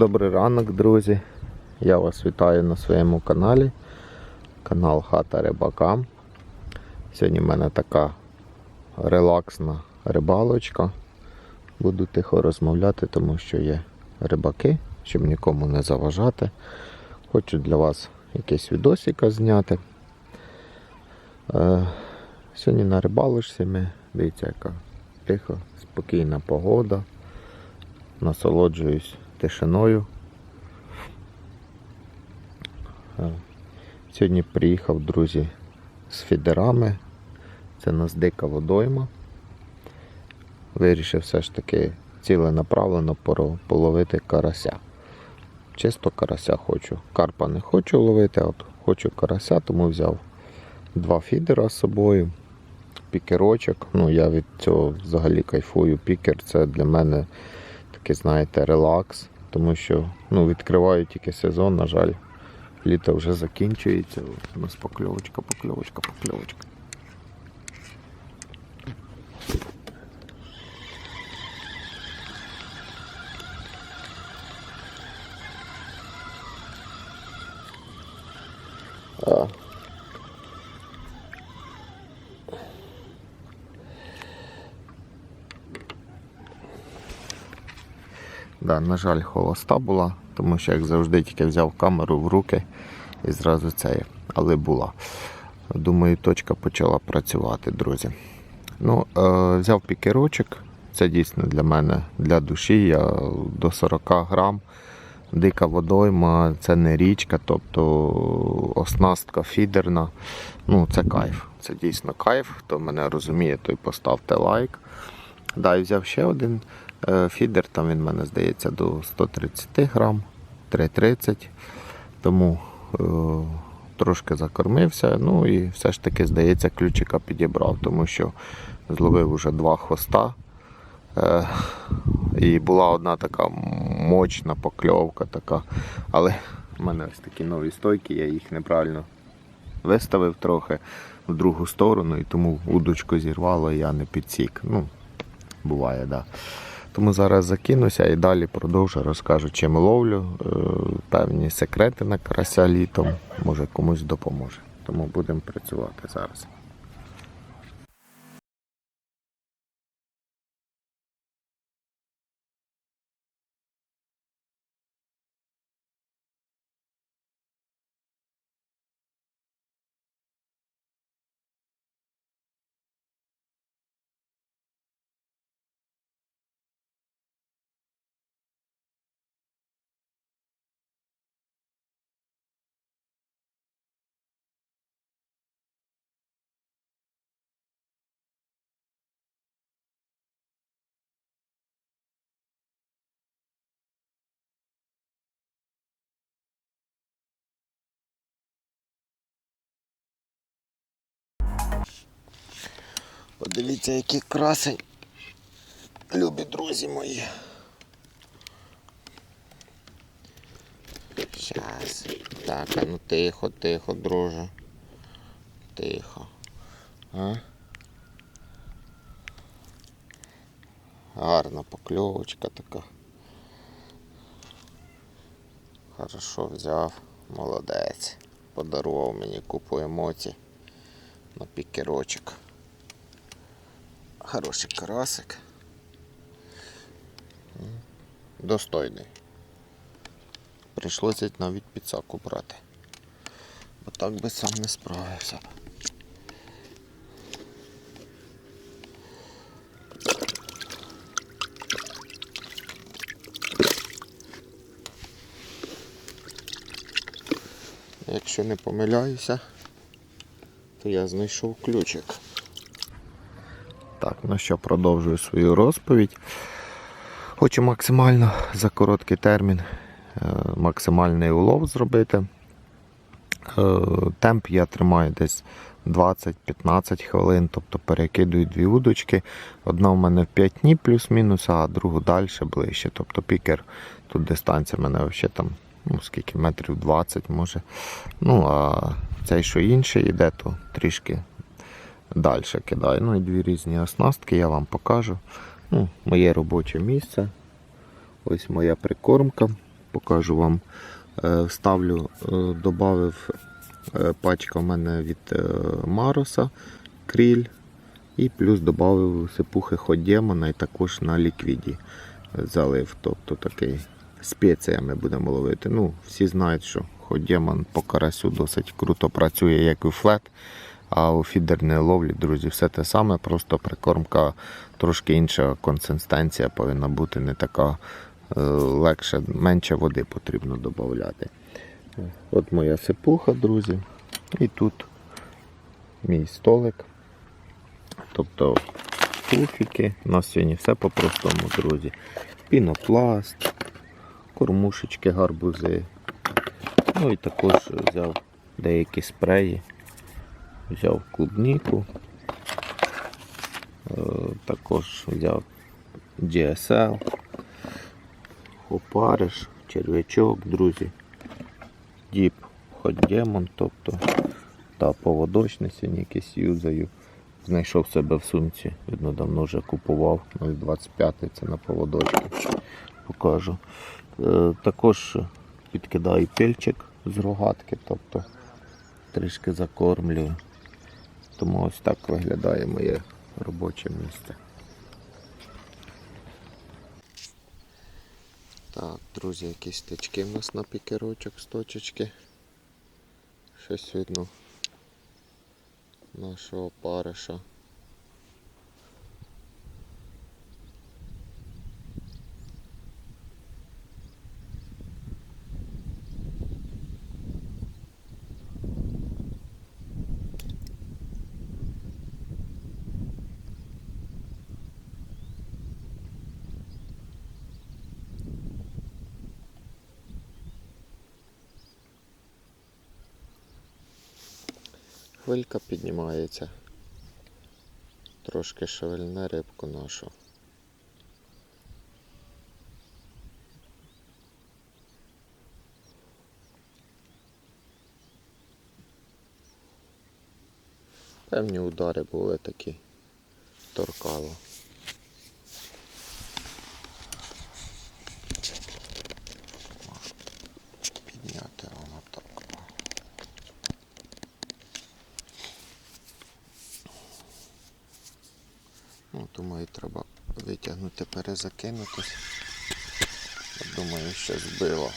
Добрий ранок, друзі. Я вас вітаю на своєму каналі. Канал Хата Рибака. Сьогодні в мене така релаксна рибалочка. Буду тихо розмовляти, тому що є рибаки, щоб нікому не заважати. Хочу для вас якийсь відосика зняти. Е, сьогодні на рибалочці ми, дивіться, яка тиха, спокійна погода. Насолоджуюсь тишиною. Е, Сьогодні приїхав, друзі, з фідерами. Це нас дика водойма. Вирішив все ж таки ціленаправлено половити карася. Чисто карася хочу. Карпа не хочу ловити, а от хочу карася, тому взяв два фідера з собою. Пікерочок. Ну, я від цього взагалі кайфую. Пікер це для мене такий, знаєте, релакс. Тому що ну, відкриваю тільки сезон, на жаль. Літо вже закінчується. У нас покльовочка, покльовочка, покльовочка. А. Да, на жаль, холоста була, тому що, як завжди, тільки взяв камеру в руки і зразу це, але була. Думаю, точка почала працювати, друзі. Ну, е, взяв пікерочок. Це дійсно для мене для душі. Я до 40 грам. Дика водойма, це не річка, тобто оснастка фідерна. Ну, це кайф. Це дійсно кайф. Хто мене розуміє, той поставте лайк. Да, і взяв ще один фідер, там він мене здається до 130 грам, 3,30. Тому е, трошки закормився. Ну і все ж таки, здається, ключика підібрав, тому що зловив уже два хвоста. Е, і була одна така мощна покльовка така. Але в мене ось такі нові стойки, я їх неправильно виставив трохи в другу сторону, і тому удочку зірвало, і я не підсік. Ну, буває, да. Тому зараз закинуся і далі продовжу розкажу, чим ловлю, е, певні секрети на карася літом, може комусь допоможе. Тому будемо працювати зараз. Подивіться, який красень. Любі друзі мої. Щас. Так, а ну тихо, тихо, друже. Тихо. А? Гарна покльовочка така. Хорошо взяв, молодець. Подарував мені купу емоцій на пікерочок. Хороший карасик. Достойний. Прийшлося навіть підсаку брати. Бо так би сам не справився. Якщо не помиляюся, то я знайшов ключик. Так, ну що, продовжую свою розповідь. Хочу максимально за короткий термін е, максимальний улов зробити. Е, Темп я тримаю десь 20-15 хвилин, тобто перекидую дві удочки. Одна в мене в 5 днів плюс-мінус, а другу далі ближче. Тобто пікер, тут дистанція в мене взагалі там ну, скільки метрів 20 може. Ну, а цей, що інший йде, то трішки далі кидаю. Ну і дві різні оснастки я вам покажу. Ну, моє робоче місце. Ось моя прикормка. покажу вам. Е, Вставлю, е, додав пачка в мене від е, Мароса, кріль. І плюс додав сипухи Ходємона і також на ліквіді залив. Тобто такий спеціями будемо ловити. Ну, всі знають, що Ходємон по карасю досить круто працює, як і флет. А у фідерній ловлі, друзі, все те саме, просто прикормка трошки інша консистенція повинна бути не така е, легше, менше води потрібно додати. От моя сипуха, друзі. І тут мій столик. Тобто пуфіки. У нас сьогодні все по-простому, друзі. Пінопласт, кормушечки, гарбузи. Ну і також взяв деякі спреї. Взяв клубніку. Е, Також взяв GSL, опариш, черв'ячок, друзі. Діп ходємон, тобто та поводочне сьогодні юзаю. Знайшов себе в сумці, видно, давно вже купував 0,25 це на поводочки. Покажу. Е, також підкидаю пильчик з рогатки, тобто трішки закормлюю. Тому ось так виглядає моє робоче місце. Так, друзі, якісь тички в нас на пікерочок з точечки. Щось видно нашого париша. Хвилька піднімається. Трошки шевельне рибку нашу. Певні удари були такі. Торкало. Підняти воно так. Ну, думаю, треба перезакинутись. Думаю, що збило.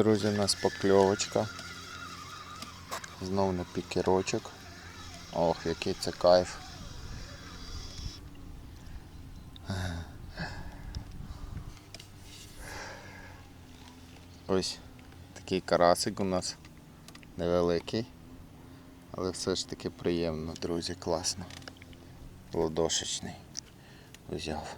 Друзі, у нас покльовочка. Знов на пікерочок. Ох, який це кайф. Ось такий карасик у нас невеликий, але все ж таки приємно, друзі, класно. Ладошечний взяв.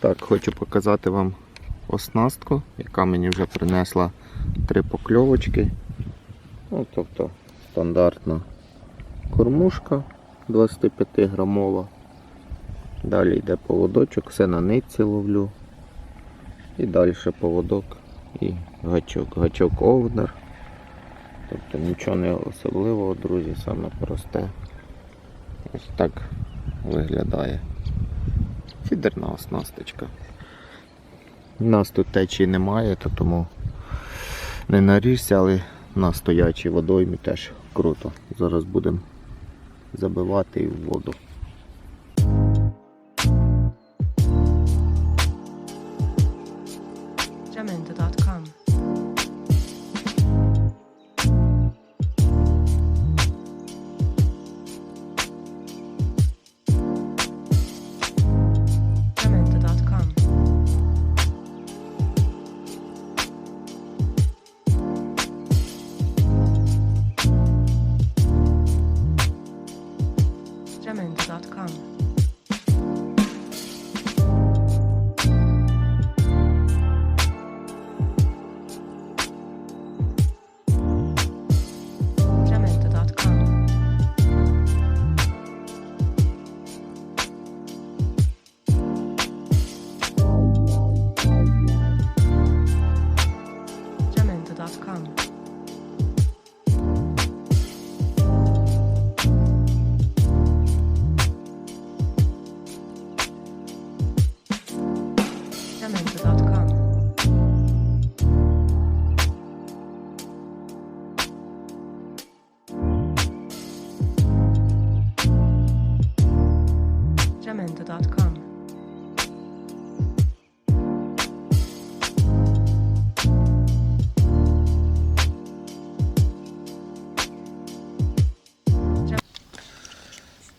Так, хочу показати вам оснастку, яка мені вже принесла три покльовочки. Ну, тобто стандартна кормушка 25 грамова. Далі йде поводочок, все на нитці ловлю. І далі поводок і гачок. Гачок овнер. Тобто нічого не особливого, друзі, саме просте. Ось так виглядає. Фідерна оснасточка. У нас тут течії немає, то тому не наріжся, але на стоячій водоймі теж круто. Зараз будемо забивати в воду. Jamendo.com.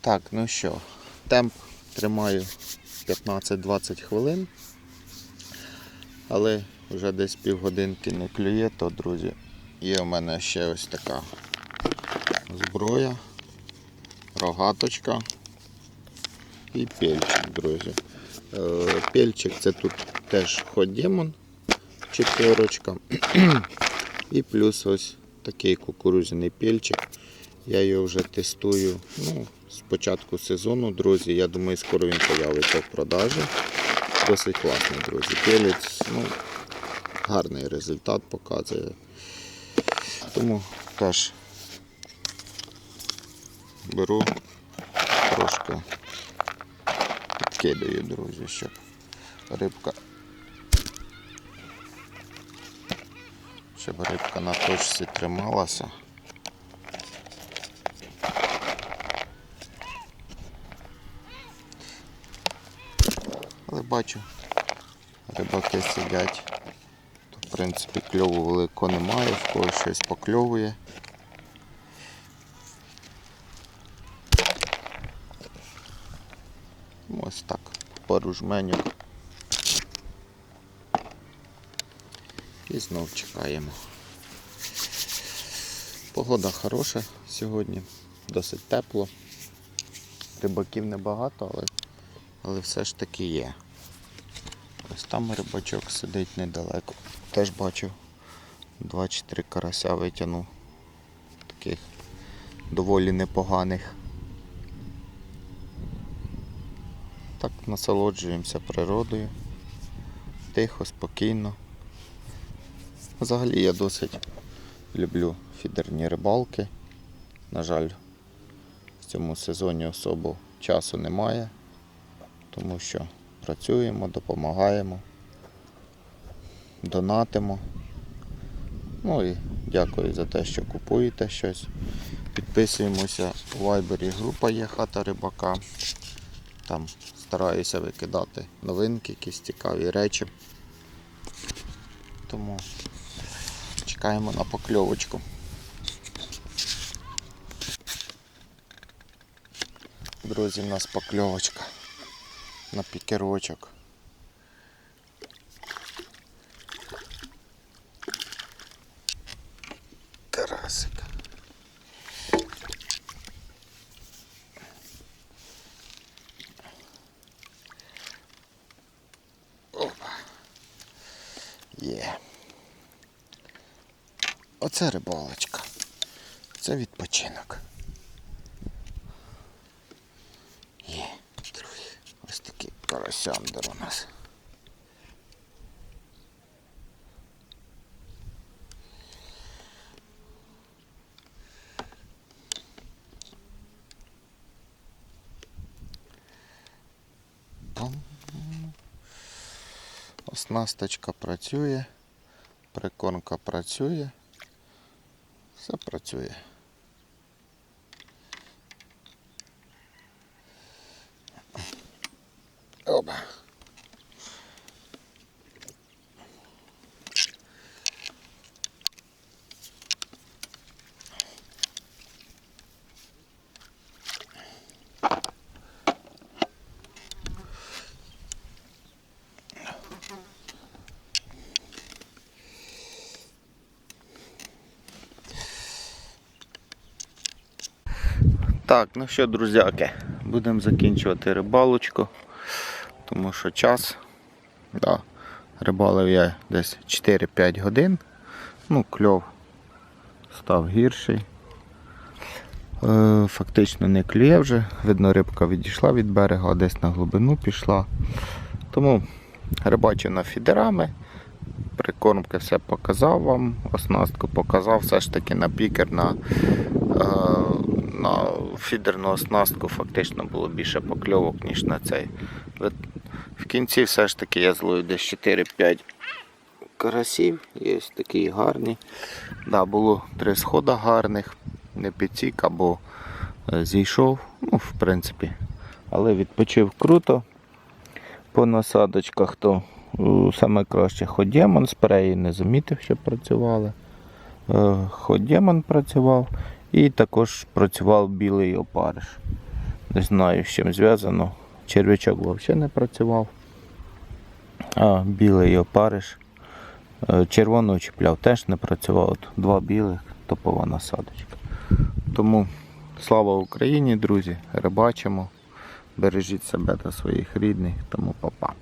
Так, ну що, темп тримаю 15-20 хвилин. Але вже десь півгодинки не клює, то, друзі, є у мене ще ось така зброя, рогаточка і пельчик, друзі. Е, Пельчик це тут теж ходімон, четверочка. І плюс ось такий кукурудзяний пельчик. Я його вже тестую ну, з початку сезону, друзі. Я думаю, скоро він появиться в продажі. Досить класний, друзі. Пелець, ну, гарний результат показує. Тому теж беру трошки підкидаю, друзі, щоб рибка. Щоб рибка на точці трималася. Але бачу, рибаки сидять. В принципі, кльову великого немає, в когось щось покльовує. Ось так, пару жменів. І знов чекаємо. Погода хороша сьогодні, досить тепло. Рибаків небагато, але, але все ж таки є. Ось там рибачок сидить недалеко. Теж бачив 2-3 карася витягнув. Таких доволі непоганих. Так насолоджуємося природою. Тихо, спокійно. Взагалі я досить люблю фідерні рибалки. На жаль, в цьому сезоні особо часу немає, тому що працюємо, допомагаємо, донатимо. Ну і дякую за те, що купуєте щось. Підписуємося у вайбері група є хата рибака. Там стараюся викидати новинки, якісь цікаві речі. Тому чекаємо на покльовочку. Друзі, в нас покльовочка на пікерочок. Карасик. Опа. Є. Оце рибалочка. Це відпочинок. Є, друзі. Ось такий у нас. Оснасточка працює, прикормка працює, все працює. Так, ну що, друзяки, будемо закінчувати рибалочку, тому що час. Да, рибалив я десь 4-5 годин. Ну, кльов став гірший. Е, Фактично не клює вже. Видно, рибка відійшла від берега, а десь на глибину пішла. Тому рибачу на фідерами. Прикормки все показав вам, оснастку показав, все ж таки на пікер, на, е, на фідерну оснастку фактично було більше покльовок, ніж на цей. В кінці все ж таки я зловив десь 4-5 карасів, є такі гарні. Да, було три схода гарних, не підсік або е, зійшов, ну, в принципі. Але відпочив круто по насадочках, то е, саме краще ходємон спреї не замітив, що працювали. Е, Ходємон працював і також працював білий опариш. Не знаю, з чим зв'язано. Черв'ячок взагалі не працював. А білий опариш. Е, Червоного чіпляв теж не працював. Два білих топова насадочка. Тому слава Україні, друзі! Рибачимо. Бережіть себе та своїх рідних, тому па-па.